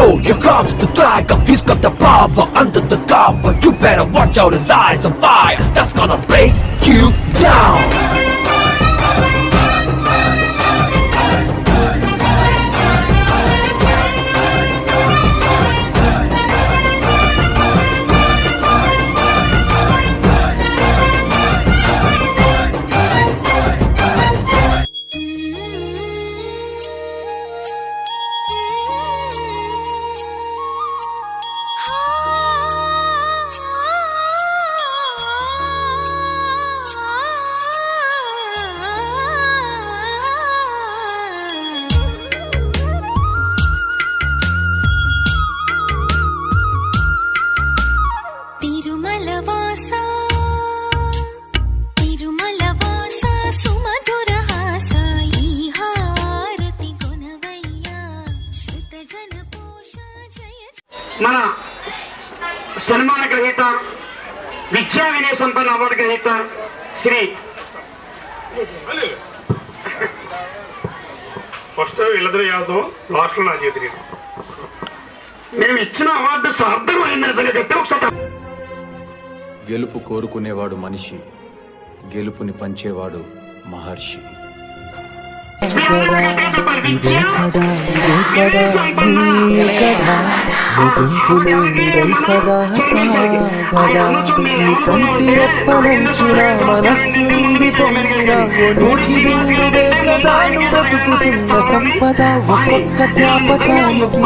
Yo, here comes the tiger. He's got the power under the cover. You better watch out, his eyes on fire. That's gonna break you down. మన సన్మాన గ్రహీత విద్యా వినయ సంపన్న award గ్రహీత Shri first వీళ్ళిద్దరు చేద్దాం లాస్ట్లో నా చేతి మేము ఇచ్చిన అవార్డు సార్థకం అయిందని సంగతి ఒకసారి గెలుపు కోరుకునేవాడు మనిషి గెలుపుని పంచేవాడు మహర్షి. మీరందరూ గట్టిగా చెప్పాలి. కదా ఇదే నిరై సదా సాగదా నీ కంటి రెప్పలంచిన మనస్సు నుండి పొంగిన నోటి బిందువే కదా బతుకుతున్న సంపద ఒక్కొక్క జ్ఞాపకానికి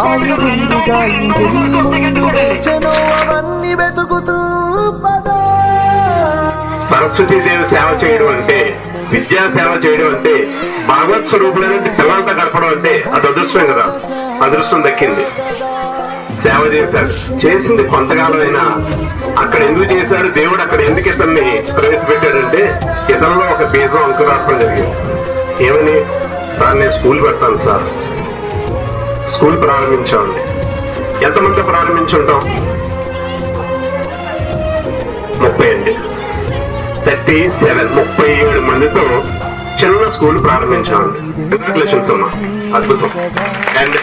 ఆయువుందిగా ఇంకెన్ని ముందు వేచనో అవన్నీ వెతుకుతూ సరస్వతీదేవి సేవ చేయడం అంటే విద్యా సేవ చేయడం అంటే భగవత్ స్వరూపులైన పిల్లలతో గడపడం అంటే అది అదృష్టం కదా. అదృష్టం దక్కింది. సేవ చేశారు. చేసింది కొంతకాలమైనా అక్కడ ఎందుకు చేశాడు దేవుడు అక్కడ ఎందుకు ఇతన్ని ప్రవేశపెట్టాడంటే ఇతరులో ఒక బీజం అంకురార్పణ జరిగింది. ఏమని? సార్ నేను స్కూల్ పెడతాను సార్. స్కూల్ ప్రారంభించామండి ఎంతమంది ప్రారంభించుంటాం? ముప్పై అండి. థర్టీ సెవెన్ ముప్పై ఏడు మందితో చిన్న స్కూల్ ప్రారంభించాను కంగ్రాచులేషన్స్ అమ్మా. అద్భుతం. అండ్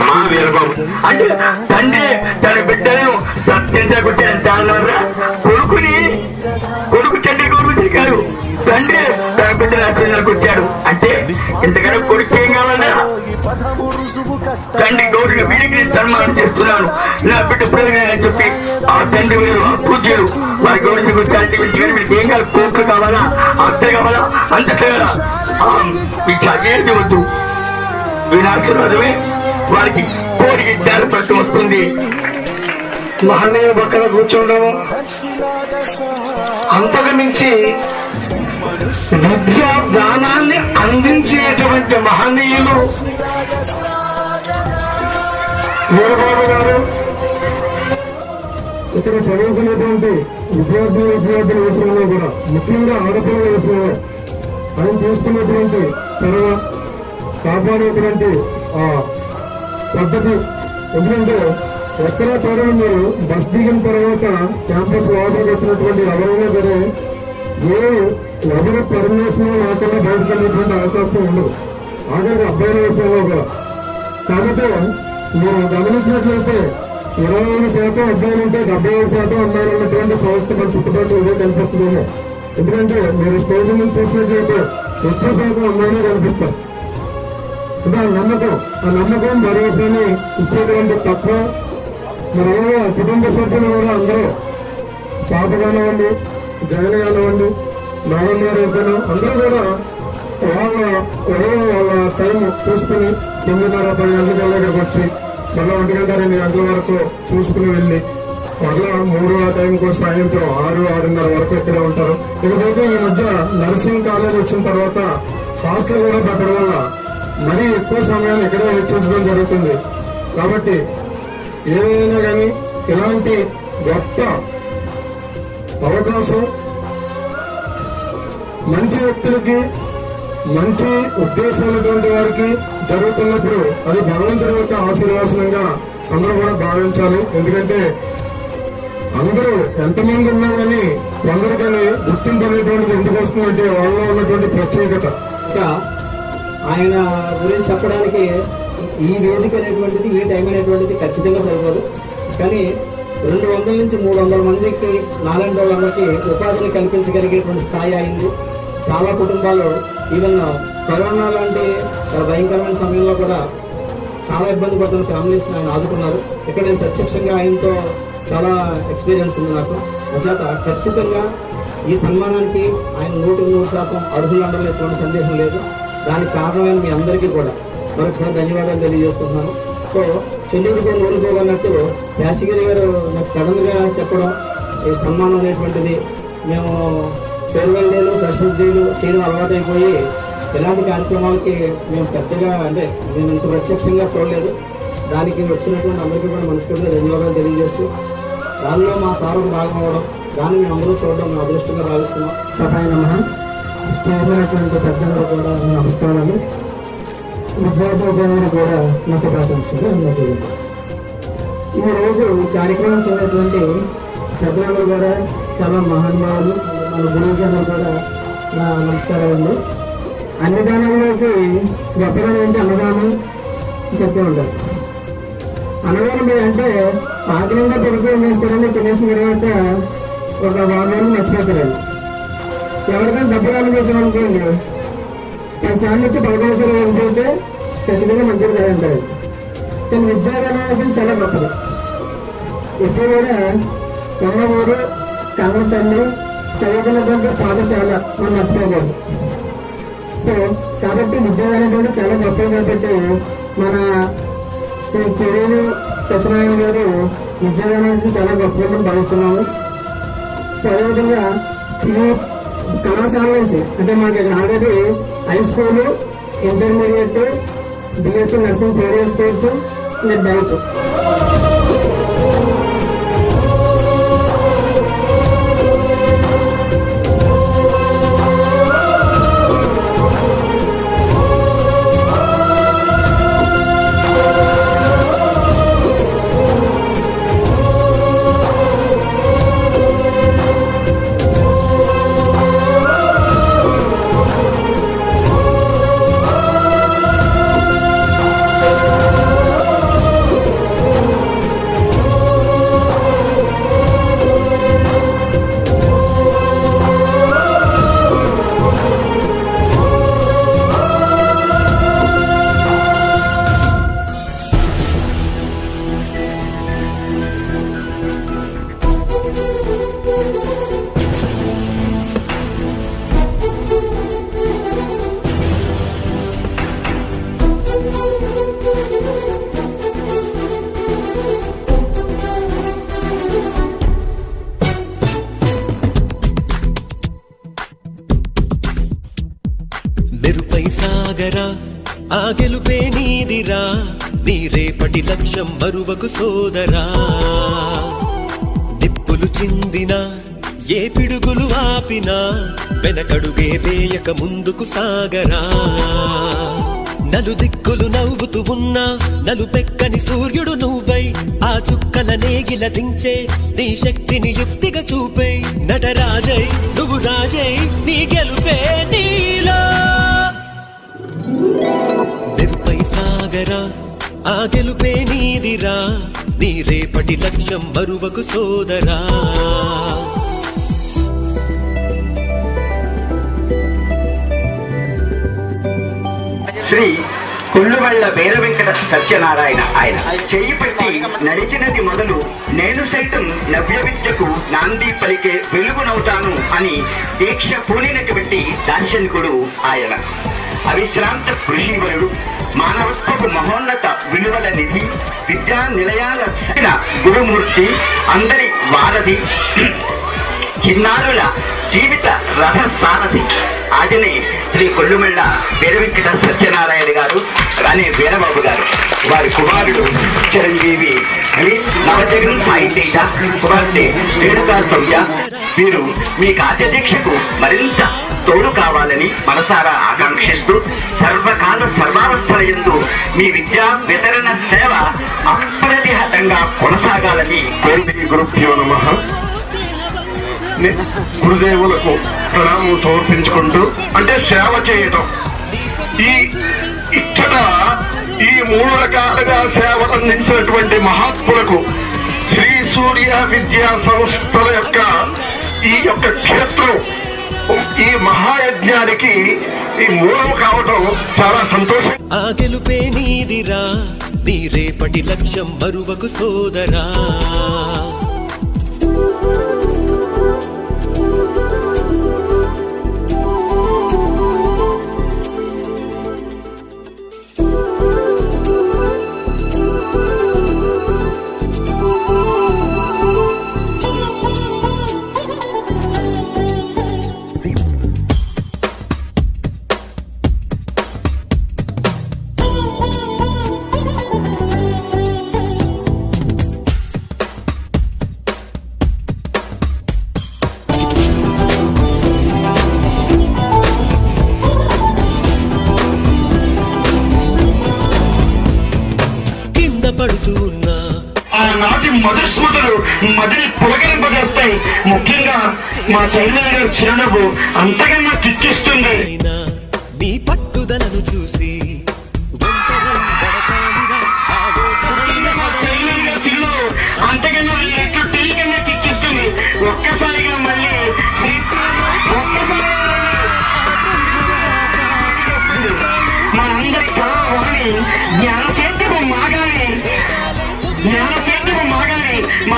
మా వీరబాబు. అంటే తండ్రి తన బిడ్డలను సత్యంగా కొట్టాను దానివల్ల కొడుకుని కొడుకు తండ్రి కొడుకు కాదు. తండ్రి తన బిడ్డలు అత్యంగా అంటే ఇంతకన్నా కొడుకు ఏం కావాలన్నా. తండ్రి గౌరవ వీరికి సన్మానం చేస్తున్నాను. నా బిడ్డ ప్రయోజనం అని చెప్పి ఆ తండ్రి మీరు ఆ పూజ్యులు వారి గౌరవ గురించి మీకు ఏం కావాలి? కోట్లు కావాలా? అంత కావాలా? అంత కావాలా? మీకు అదేంటి వద్దు. వీరి ఆశీర్వాదమే వారికి కోరిక ఏర్పడుతూ వస్తుంది. మహనీయ పక్కన కూర్చోవడం అంతకు మించి విద్యా దానాన్ని అందించేటువంటి మహనీయులు. వీరబాబు గారు. ఇక్కడ చదువుకునేటువంటి విద్యార్థి విద్యార్థుల విషయంలో కూడా ముఖ్యంగా ఆడపిల్లల విషయంలో ఆయన తీసుకున్నటువంటి చొరవ కాపాడేటువంటి ఆ పద్ధతి. ఎందుకంటే ఎక్కడా చూడండి మీరు బస్ దిగిన తర్వాత క్యాంపస్ లోపలికి వచ్చినటువంటి ఎవరైనా సరే ఏ ఎవరి పర్మిషన్ లేకుండా బయటకు వెళ్ళేటువంటి అవకాశం ఉండదు. ఆఖరికి అబ్బాయిల విషయంలో కూడా. కాబట్టి మీరు గమనించినట్లయితే ఇరవై ఐదు శాతం అబ్బాయిలు ఉంటే డెబ్బై ఐదు శాతం అమ్మాయిలు ఉన్నటువంటి సంస్థ మన చుట్టుపక్కల ఇదే కనిపిస్తుందేమో. ఎందుకంటే మీరు స్టేజ్ నుంచి చూసినట్లయితే ఎక్కువ శాతం అమ్మాయిలే కనిపిస్తారు అంటే ఆ నమ్మకం ఆ నమ్మకం భరోసాని ఇచ్చేటువంటి తత్వం. మరి అలాగే కుటుంబ సభ్యులు కూడా అందరూ పాపగానే కానివ్వండి జగన్ కానివ్వండి నారాయణ గారు అందరూ కూడా వాళ్ళ ఉదయం వాళ్ళ టైం చూసుకుని తొమ్మిదిన్నర పది గంటల దగ్గరకు వచ్చి మళ్ళీ ఒంటి గంట రెండు గంటల వరకు చూసుకుని వెళ్ళి మళ్ళా మూడు ఆ టైంకి సాయంత్రం ఆరు ఆరున్నర వరకు ఇక్కడే ఉంటారు. ఇకపోతే ఈ మధ్య నర్సింగ్ కాలేజ్ వచ్చిన తర్వాత హాస్టల్ కూడా పెట్టడం వల్ల మరీ ఎక్కువ సమయాన్ని ఇక్కడే వెచ్చించడం జరుగుతుంది. కాబట్టి ఏదైనా కానీ ఇలాంటి గొప్ప అవకాశం మంచి వ్యక్తులకి మంచి ఉద్దేశం ఉన్నటువంటి వారికి జరుగుతున్నప్పుడు అది భగవంతుడి యొక్క ఆశీర్వాసనంగా అందరూ కూడా భావించాలి. ఎందుకంటే అందరూ ఎంతమంది ఉన్నా కానీ కొందరికని గుర్తింపు అనేటువంటిది ఎందుకు వస్తుందంటే వాళ్ళలో ఉన్నటువంటి ప్రత్యేకత. ఇంకా ఆయన గురించి చెప్పడానికి ఈ వేదిక అనేటువంటిది ఈ టైం అనేటువంటిది ఖచ్చితంగా సరిపోదు. కానీ రెండు వందల నుంచి మూడు వందల మందికి నాలుగు వాళ్ళకి ఉపాధిని కల్పించగలిగేటువంటి స్థాయి అయింది. చాలా కుటుంబాలు ఈవెన్ కరోనా లాంటి భయంకరమైన సమయంలో కూడా చాలా ఇబ్బంది పడుతున్న ఫ్యామిలీస్ని ఆయన ఆదుకున్నారు. ఇక్కడ నేను ప్రత్యక్షంగా ఆయనతో చాలా ఎక్స్పీరియన్స్ ఉంది నాకు. చేత ఖచ్చితంగా ఈ సన్మానానికి ఆయన నూటి నూరు శాతం అర్హులు అనడంలో ఎటువంటి సందేహం లేదు. దానికి కారణమైన మీ అందరికీ కూడా మరొకసారి ధన్యవాదాలు తెలియజేసుకుంటున్నాను. సో చెల్లెడికి నూరుకోగలట్టు శాసిగిరి గారు నాకు సడన్గా చెప్పడం ఈ సన్మానం అనేటువంటిది. మేము ఫేర్వెల్ డేలు ఫ్రెషర్స్ డేలు చేయడం అలవాటైపోయి ఇలాంటి కార్యక్రమాలకి మేము పెద్దగా అంటే నేను ఇంత ప్రత్యక్షంగా చూడలేదు. దానికి వచ్చినటువంటి అందరికీ కూడా మనస్ఫూర్తిగా ధన్యవాదాలు తెలియజేస్తూ దానిలో మా సార్ ఒక భాగం దాన్ని మేము అందరూ చూడడం మా అదృష్టంగా భావిస్తున్నాం. సహాయ నమ ఇష్టమైనటువంటి పెద్దగా కూడా నమస్కారాలు. విద్యార్థులు కూడా నా శుభాకాంక్షలు అందజేయండి ఈ రోజు కార్యక్రమం చేసినటువంటి పెద్దలందరూ కూడా చాలా మహానుభావులు మన గురువుజనులు కూడా నా నమస్కారాలు అన్నదానంలోకి గొప్పదనం అంటే అన్నదానం చెప్తూ ఉంటారు. అన్నదానం అంటే ఆగ్రహంగా పరిచయం చేస్తారని తినేసిన తర్వాత ఒక వారం మర్చిపోతారు ఎవరికైనా డబ్బులు అనిపించాలనుకోండి అనుకోండి సార్ నుంచి పదకొండు సార్లు వెళ్ళిపోతే ఖచ్చితంగా మంచిది కదంటారు కానీ విద్యాదానం అనేది చాలా గొప్పది. ఎప్పుడు కూడా ఉన్న ఊరు కన్న తల్లి చదువుకున్నటువంటి పాఠశాల మనం మర్చిపోకూడదు. సో కాబట్టి విద్యాదానం కూడా చాలా గొప్పది కాబట్టి మన శ్రీ కెరీరు సత్యనారాయణ గారు విద్యాదానానికి చాలా గొప్పగా భావిస్తున్నాము. సో అదేవిధంగా ఈ కళాశాల నుంచి. అంటే మాకు ఇక్కడ already high school intermediate BSc nursing four course net diet ఆ గెలుపే నీదిరా నీ రేపటి లక్ష్యం మరువకు సోదరా. నిప్పులు చిందిన ఏ పిడుగులు ఆపినా వెనకడుగే వేయక ముందుకు సాగరా. నలు దిక్కులు నవ్వుతూ ఉన్నా నలు పెక్కని సూర్యుడు నువ్వై ఆ చుక్కల నేగిల దించే నీ శక్తిని యుక్తిగా చూపై నటరాజై నువ్వు రాజై నీ గెలుపే నీలో. మెరుపై సాగరా ఆ గెలుపే నీదిరా నీ రేపటి లక్ష్యం మరువకు సోదరా. శ్రీ కుళ్ళువళ్ళ వీర వెంకట సత్యనారాయణ ఆయన. చేయి పెట్టి నడిచినది మొదలు నేను సైతం నవ్య విద్యకు నాంది పలికే వెలుగునవుతాను అని దీక్ష పూనినటువంటి దార్శనికుడు ఆయన. అవిశ్రాంత కృషివరుడు మానవత్వపు మహోన్నత విలువల నిధి విద్యా నిలయాల సైన గురుమూర్తి అందరి వారధి చిన్నారుల జీవిత రథ సారథి ఆదిని శ్రీ కొల్లుమెళ్ళ వీరవెంకట సత్యనారాయణ గారు అనే వీరబాబు గారు. వారి కుమారుడు చిరంజీవి నవజగన్ సాయి కుమార్తె రేణుకా సౌజ. వీరు మీ కార్యదీక్షకు మరింత తోడు కావాలని మనసారా ఆకాంక్షిస్తూ సర్వకాల సర్వావస్థల యందు మీ విద్యా వితరణ సేవ అప్రతిహతంగా కొనసాగాలని కోరి గురుభ్యో నమ. గురుదేవులకు ప్రణామం సమర్పించుకుంటూ అంటే సేవ చేయటం. ఈ ఇచ్చట ఈ మూడు రకాలుగా సేవలు అందించినటువంటి మహాత్ములకు శ్రీ సూర్య విద్యా సంస్థల యొక్క ఈ యొక్క క్షేత్రం ఈ మహాయజ్ఞానికి ఈ మూలం కావడం చాలా సంతోషం. ఆ గెలుపే నీదిరా నీ రేపటి లక్ష్యం బరువకు సోదరా. మధుర స్మృతులు మదిని పులకరింపజేస్తాయి. ముఖ్యంగా మా చైతన్య గారి చిరునవ్వు అంతకన్నా కిక్కిస్తుంది. అయినా నీ పట్టుదలను చూసి ఒంటరై బడతాలిరా ఆ ఓటమైన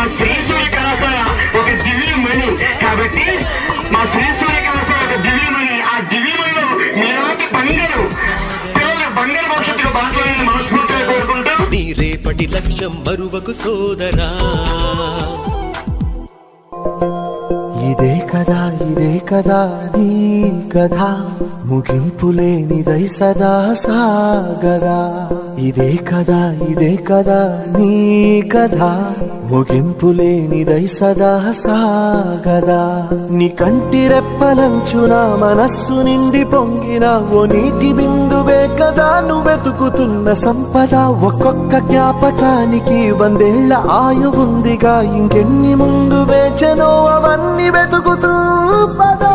మా శ్రీశ్వర కళాశాల ఒక దివ్యమణి కాబట్టి మా శ్రీశ్వర కళాశాల ఒక దివ్యమణి ఆ దివ్యమణిలో మీలాంటి బంగారు పిల్లల బంగారు భవిష్యత్తుకు బాధ్యతని మనస్ఫూర్తిగా కోరుకుంటూ నీ రేపటి లక్ష్యం మరువకు సోదరా. ఇదే కదా ఇదే కదా నీ కథ ముగింపు లేనిదై సదా సాగదా ఇదే కదా ఇదే కదా నీ కథ. ముగింపు లేనిదై సదా సాగదా నీ కంటి రెప్పలంచున మనస్సు నిండి పొంగిన ఓ నీటి బిందువే కదా నువ్వెతుకుతున్న సంపద. ఒక్కొక్క జ్ఞాపకానికి వందేళ్ళ ఆయువుందిగా ఇంకెన్ని ముందు వేచనో అవన్నీ వెతుకుతూ పదా.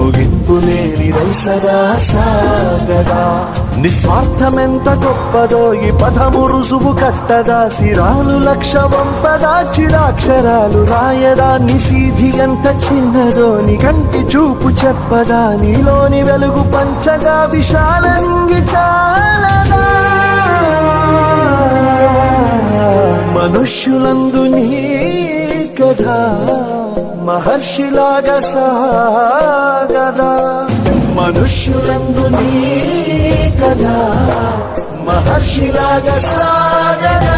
ముగింపు లేనిదై సదా సాగదా. నిస్వార్థమెంత గొప్పదో ఈ పదము రుజువు కట్టదా. సిరాలు లక్ష వంపదా చిరాక్షరాలు రాయదా. నిసీధి ఎంత చిన్నదో నీ కంటి చూపు చెప్పదా. నీలోని వెలుగు పంచగా విశాల నింగి చాలదా. మనుష్యులందు నీ కథ. మహర్షిలాగా సాగదా. మనుష్యులందు నీ కథ మహర్షిలాగా సాగదా.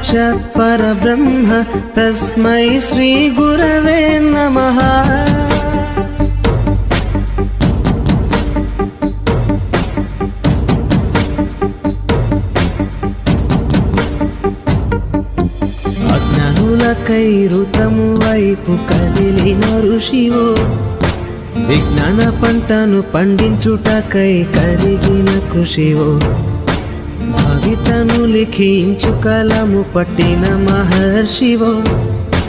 సాక్షాత్ పరబ్రహ్మ తస్మై శ్రీ గురవే నమ. అజ్ఞానులకై ఋతము వైపు కదిలిన ఋషివో విజ్ఞాన పంటను పండించుటకై కరిగిన కృషివో. కవితను లిఖించు కలము పట్టిన మహర్షివో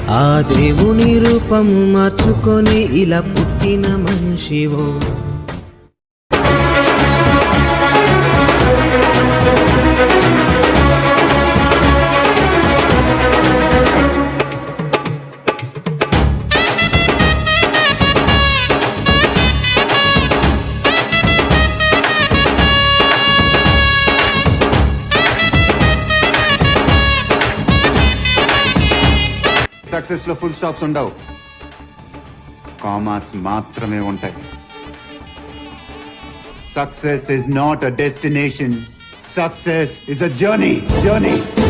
ఆ దేవుని రూపము మార్చుకొని ఇలా పుట్టిన మనిషివో. సక్సెస్లో ఫుల్ స్టాప్స్ ఉండవు. కామాస్ మాత్రమే ఉంటాయి. Success is not a destination. Success is a journey. Journey.